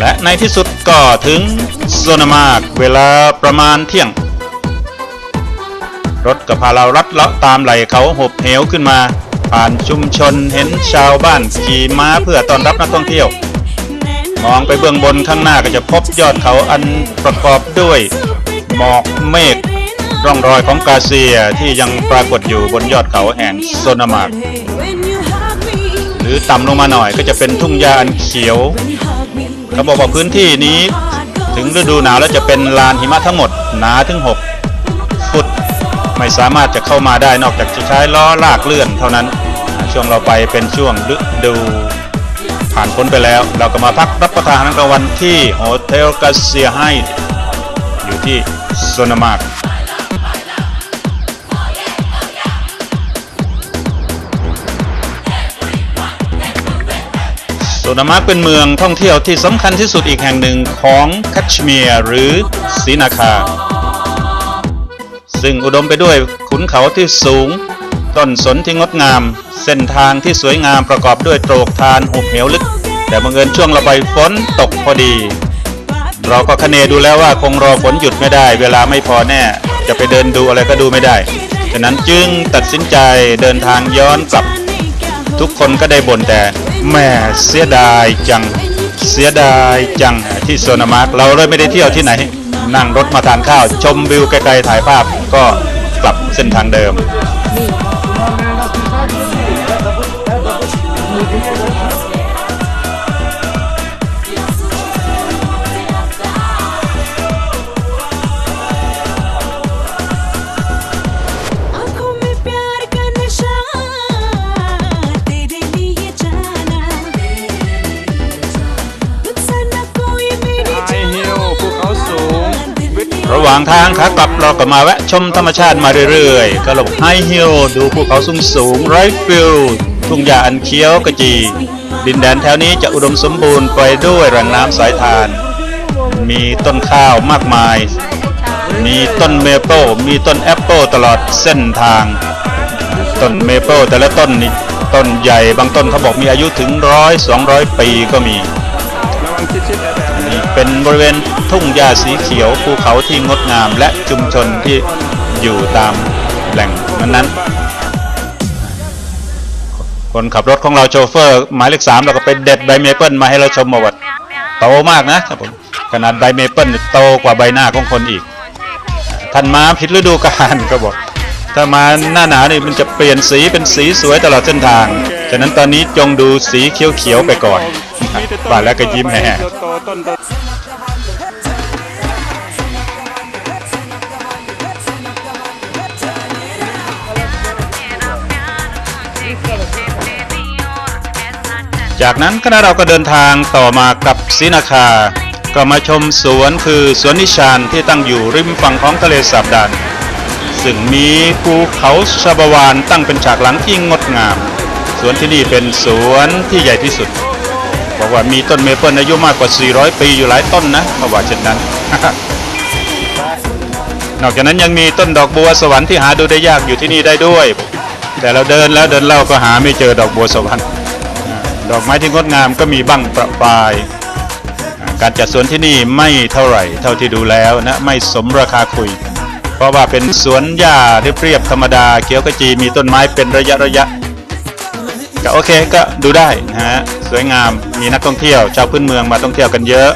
และในที่สุดก็ถึงโซนามากเวลาประมาณเที่ยง รถก็พาเรารัดเลาะตามไหลเขาหบเหวขึ้นมา ผ่านชุมชนเห็นชาวบ้านขี่ม้าเพื่อต้อนรับนักท่องเที่ยว มองไปเบื้องบนข้างหน้าก็จะพบยอดเขาอันประกอบด้วยหมอกเมฆร่องรอยของกาเซียที่ยังปรากฏอยู่บนยอดเขาแห่งโซนามาร์กหรือต่ำลงมาหน่อยก็จะเป็นทุ่งหญ้าอันเขียว เขาบอกว่าพื้นที่นี้ถึงฤดูหนาวแล้วจะเป็นลานหิมะทั้งหมดหนาถึง 6 ฟุต ไม่สามารถจะเข้ามาได้นอกจากจะใช้ล้อลากเลื่อนเท่านั้น ช่วงเราไปเป็นช่วงฤดูผ่านพ้นไปแล้ว เราก็มาพักรับประทานอาหารกลางวันที่โฮเทลกาเซียให้อยู่ที่โซนามาร์ กโซนามาร์กเป็นเมืองท่องเที่ยวที่สำคัญที่สุดอีกแห่งหนึ่งของคัชเมียร์หรือสีนาคา ซึ่งอุดมไปด้วยขุนเขาที่สูง ต้นสนที่งดงาม เส้นทางที่สวยงามประกอบด้วยโตรกทานหุบเหวลึก แต่บังเอิญช่วงเราไปฝนตกพอดี เราก็คะเนดูแล้วว่าคงรอฝนหยุดไม่ได้ เวลาไม่พอแน่ จะไปเดินดูอะไรก็ดูไม่ได้ฉะนั้นจึงตัดสินใจเดินทางย้อนกลับ ทุกคนก็ได้บ่นแต่ แหม่เสียดายจัง เสียดายจังที่โซนามาร์กเราเลยไม่ได้เที่ยวที่ไหน นั่งรถมาทานข้าว ชมวิวไกลๆถ่ายภาพก็กลับเส้นทางเดิม ว่างทางขากลับเราก็มาแวะชมธรรมชาติมาเรื่อยๆก็ลงไฮฮิลดูภูเขาสูงสูงไรฟิลทุ่งหญ้าอันเขียวกระจี ดินแดนแถวนี้จะอุดมสมบูรณ์ไปด้วยแหล่งน้ำสายทาน มีต้นข้าวมากมาย มีต้นเมเปิลมีต้นแอปเปิลตลอดเส้นทาง ต้นเมเปิลแต่ละต้นนี่ต้นใหญ่บางต้นเขาบอกมีอายุถึงร้อยสองร้อยปีก็มี เป็นบริเวณทุ่งหญ้าสีเขียวภูเขาที่งดงามและชุมชนที่อยู่ตามแหล่งนั้นๆ คนขับรถของเราโชเฟอร์ หมายเลขสามเราก็ไปเด็ดใบเมเปิลมาให้เราชมมาวัดโตมากนะครับผมขนาดใบเมเปิลโตกว่าใบหน้าของคนอีกท่านมาผิดฤดูกาลก็บอกถ้ามาหน้าหนาวนี่มันจะเปลี่ยนสีเป็นสีสวยตลอดเส้นทาง ฉะนั้นตอนนี้จงดูสีเขียวๆไปก่อนมีแต่ต้นว่าแล้วก็ยิ้มแห่ จากนั้นคณะเราก็เดินทางต่อมากับศรีนาคา ก็มาชมสวนคือสวนนิชานที่ตั้งอยู่ริมฝั่งของทะเลสาบดานซึ่งมีภูเขาชาบวานตั้งเป็นฉากหลังที่งดงาม สวนที่นี่เป็นสวนที่ใหญ่ที่สุด บอกว่ามีต้นเมเปิลอายุมากกว่า 400 ปีอยู่หลายต้นนะเขาว่าเช่นนั้น นอกจากนั้นยังมีต้นดอกบัวสวรรค์ที่หาดูได้ยากอยู่ที่นี่ได้ด้วย แต่เราเดินแล้วเดินเล่าก็หาไม่เจอดอกบัวสวรรค์ ดอกไม้ที่งดงามก็มีบ้างประปราย การจัดสวนที่นี่ไม่เท่าไหร่ เท่าที่ดูแล้วนะไม่สมราคาคุย เพราะว่าเป็นสวนหญ้าเรียบๆธรรมดาเขียวขจีมีต้นไม้เป็นระยะระยะก็โอเคก็ดูได้นะฮะสวยงามมีนักท่องเที่ยวชาวพื้นเมืองมาท่องเที่ยวกันเยอะ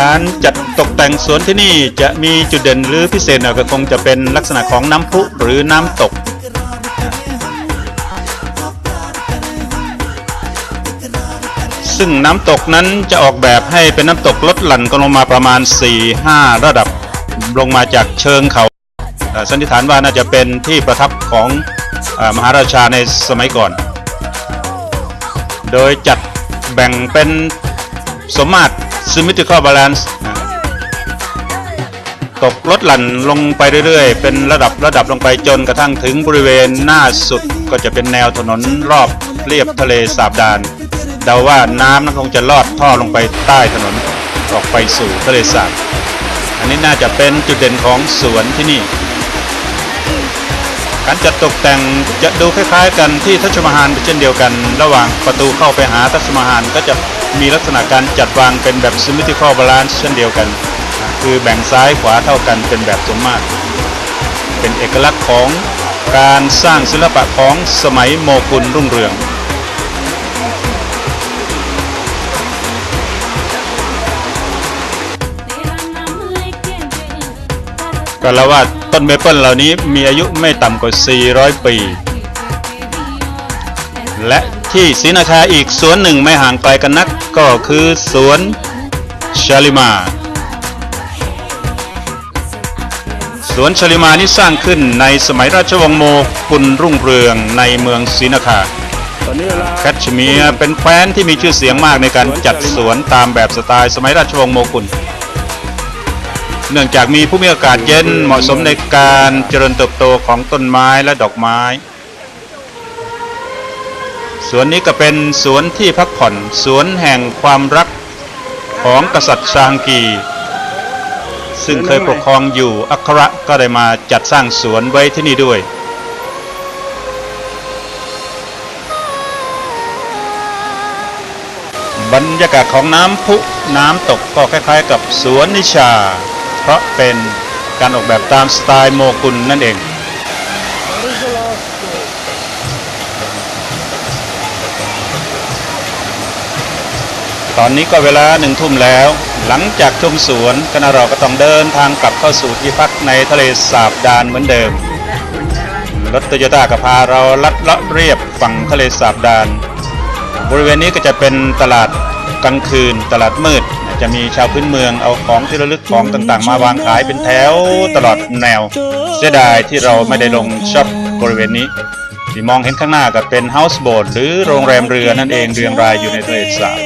การจัดตกแต่งสวนที่นี่จะมีจุดเด่นหรือพิเศษหน่อยก็คงจะเป็นลักษณะของน้ำพุหรือน้ำตก ซึ่งน้ำตกนั้นจะออกแบบให้เป็นน้ำตกลดหลั่นกันลงมาประมาณ 4-5 ระดับลงมาจากเชิงเขาสันนิษฐานว่าน่าจะเป็นที่ประทับของอมหาราชาในสมัยก่อน โดยจัดแบ่งเป็นสมมาตร symmetrical balance ตกลดหลั่นลงไปเรื่อยๆ เป็นระดับระดับลงไปจนกระทั่งถึงบริเวณหน้าสุดก็จะเป็นแนวถนนรอบเรียบทะเลสาบดาน เดาว่าน้ำนั้นคงจะลอดท่อลงไปใต้ถนนออกไปสู่ทะเลสาบ อันนี้น่าจะเป็นจุดเด่นของสวนที่นี่ การจัดตกแต่งจะดูคล้ายๆ กันที่ทัชมาฮาลเช่นเดียวกัน ระหว่างประตูเข้าไปหาทัชมาฮาลก็จะ มีลักษณะการจัดวางเป็นแบบ symmetrical balance เช่นเดียวกัน คือแบ่งซ้ายขวาเท่ากันเป็นแบบสมมาตร เป็นเอกลักษณ์ของการสร้างศิลปะของสมัยโมกุลรุ่งเรืองก็แล้วว่าต้นเมเปิลเหล่านี้มีอายุไม่ต่ำกว่า 400 ปี และ ที่ศรีนาคาอีกสวนหนึ่งไม่ห่างไกลกันนักก็คือสวนชาลิมาสวนชาลิมานี่สร้างขึ้นในสมัยราชวงศ์โมกุลรุ่งเรืองในเมืองศรีนาคาตอนนี้เวลาแคชเมียร์เป็นแคว้นที่มีชื่อเสียงมากในการจัดสวนตามแบบสไตล์สมัยราชวงศ์โมกุล เนื่องจากมีผู้มีอากาศเย็นเหมาะสมในการเจริญเติบโตของต้นไม้และดอกไม้ สวนนี้ก็เป็นสวนที่พักผ่อนสวนแห่งความรักของกษัตริย์ชางกี ซึ่งเคยปกครองอยู่อัคระก็ได้มาจัดสร้างสวนไว้ที่นี่ด้วย บรรยากาศของน้ำพุน้ำตกก็คล้ายๆกับสวนนิชา เพราะเป็นการออกแบบตามสไตล์โมกุลนั่นเอง ตอนนี้ก็เวลาหนึ่งทุ่มแล้ว หลังจากชมสวนคณะเราก็ต้องเดินทางกลับเข้าสู่ที่พักในทะเลสาบดานเหมือนเดิม รถโตโยต้าก็พาเราลัดเลาะเรียบฝั่งทะเลสาบดาน บริเวณนี้ก็จะเป็นตลาดกลางคืน ตลาดมืด จะมีชาวพื้นเมืองเอาของที่ระลึกของต่างๆ มาวางขายเป็นแถวตลอดแนว เสียดายที่เราไม่ได้ลงช็อปบริเวณนี้ที่มองเห็นข้างหน้าก็เป็นเฮาส์โบ t หรือโรงแรมเรือนั่นเองเรียงรายอยู่ในทะเลสาบ